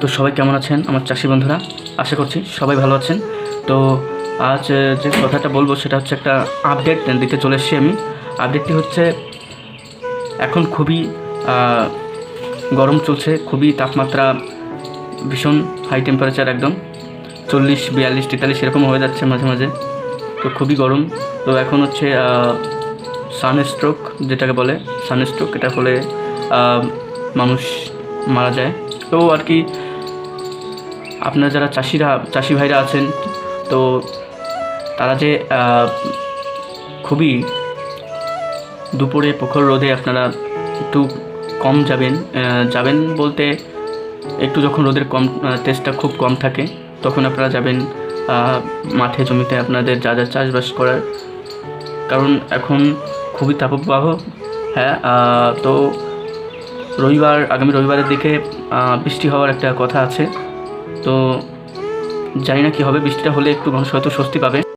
তো সবাই কেমন আছেন আমার চাষি বন্ধুরা? আশা করছি সবাই ভালো আছেন। তো আজ যে কথাটা বলব সেটা হচ্ছে একটা আপডেট দিতে চলে এসেছি আমি। আপডেটটি হচ্ছে, এখন খুবই গরম চলছে, খুবই তাপমাত্রা ভীষণ হাই টেম্পারেচার একদম। চল্লিশ, বিয়াল্লিশ, তেতাল্লিশ এরকম হয়ে যাচ্ছে মাঝে মাঝে। তো খুবই গরম। তো এখন হচ্ছে সানস্ট্রোক যেটাকে বলে সানস্ট্রোক এটা হলে মানুষ মারা যায়। তো আর কি আপনারা যারা চাষিরা, চাষি ভাইরা আছেন, তো তারা যে খুবই দুপুরে প্রখর রোদে আপনারা একটু কম যাবেন যাবেন বলতে একটু যখন রোদের কম তেজটা খুব কম থাকে, তখন আপনারা যাবেন মাঠে জমিতে আপনাদের যা যা চাষবাস করার। কারণ এখন খুবই তাপপ্রবাহ হ্যাঁ তো রবিবার, আগামী রবিবারের দিকে বৃষ্টি হওয়ার একটা কথা আছে। তো জানি না কী হবে বৃষ্টিটা হলে একটু মানুষ হয়তো স্বস্তি পাবে।